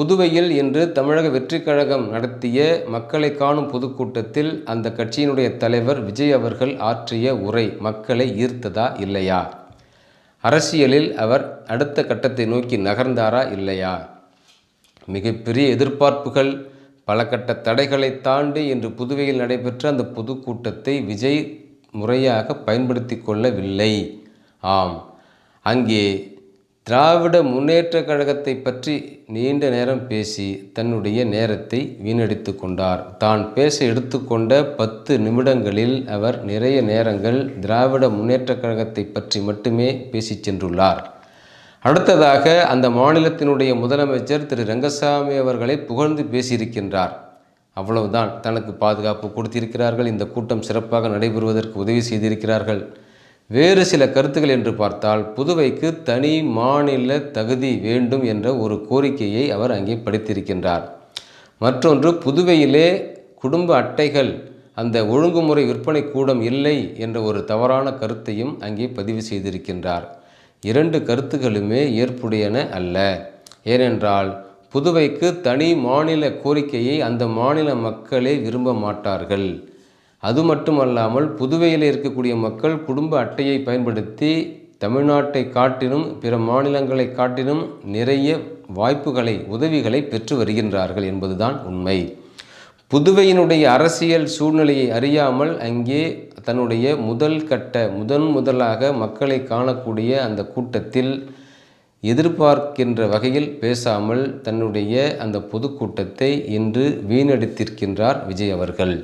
புதுவையில் இன்று தமிழக வெற்றிக் கழகம் நடத்திய மக்களை காணும் பொதுக்கூட்டத்தில் அந்த கட்சியினுடைய தலைவர் விஜய் அவர்கள் ஆற்றிய உரை மக்களை ஈர்த்ததா இல்லையா? அரசியலில் அவர் அடுத்த கட்டத்தை நோக்கி நகர்ந்தாரா இல்லையா? மிகப்பெரிய எதிர்பார்ப்புகள் பல கட்ட தடைகளை தாண்டி இன்று புதுவையில் நடைபெற்ற அந்த பொதுக்கூட்டத்தை விஜய் முறையாக பயன்படுத்தி கொள்ளவில்லை. ஆம் அங்கே திராவிட முன்னேற்ற கழகத்தை பற்றி நீண்ட நேரம் பேசி தன்னுடைய நேரத்தை வீணடித்து கொண்டார். தான் பேச எடுத்துக்கொண்ட பத்து நிமிடங்களில் அவர் நிறைய நேரங்கள் திராவிட முன்னேற்ற கழகத்தை பற்றி மட்டுமே பேசி சென்றுள்ளார். அடுத்ததாக அந்த மாநிலத்தினுடைய முதலமைச்சர் திரு. ரங்கசாமி அவர்களை புகழ்ந்து பேசியிருக்கின்றார். அவ்வளவுதான். தனக்கு பாதுகாப்பு கொடுத்திருக்கிறார்கள். இந்த கூட்டம் சிறப்பாக நடைபெறுவதற்கு உதவி செய்திருக்கிறார்கள். வேறு சில கருத்துக்கள் என்று பார்த்தால் புதுவைக்கு தனி மாநில தகுதி வேண்டும் என்ற ஒரு கோரிக்கையை அவர் அங்கே படித்திருக்கின்றார். மற்றொன்று புதுவையிலே குடும்ப அட்டைகள் அந்த ஒழுங்குமுறை விற்பனை கூடம் இல்லை என்ற ஒரு தவறான கருத்தையும் அங்கே பதிவு செய்திருக்கின்றார். இரண்டு கருத்துகளுமே ஏற்புடையன அல்ல. ஏனென்றால் புதுவைக்கு தனி மாநில கோரிக்கையை அந்த மாநில மக்களே விரும்ப மாட்டார்கள். அது மட்டுமல்லாமல் புதுவையில் இருக்கக்கூடிய மக்கள் குடும்ப அட்டையை பயன்படுத்தி தமிழ்நாட்டை காட்டிலும் பிற மாநிலங்களை காட்டிலும் நிறைய வாய்ப்புகளை உதவிகளை பெற்று வருகின்றார்கள் என்பதுதான் உண்மை. புதுவையினுடைய அரசியல் சூழ்நிலையை அறியாமல் அங்கே தன்னுடைய முதல் கட்ட முதன் முதலாக மக்களை காணக்கூடிய அந்த கூட்டத்தில் எதிர்பார்க்கின்ற வகையில் பேசாமல் தன்னுடைய அந்த பொதுக்கூட்டத்தை இன்று வீணடித்திருக்கின்றார் விஜய் அவர்கள்.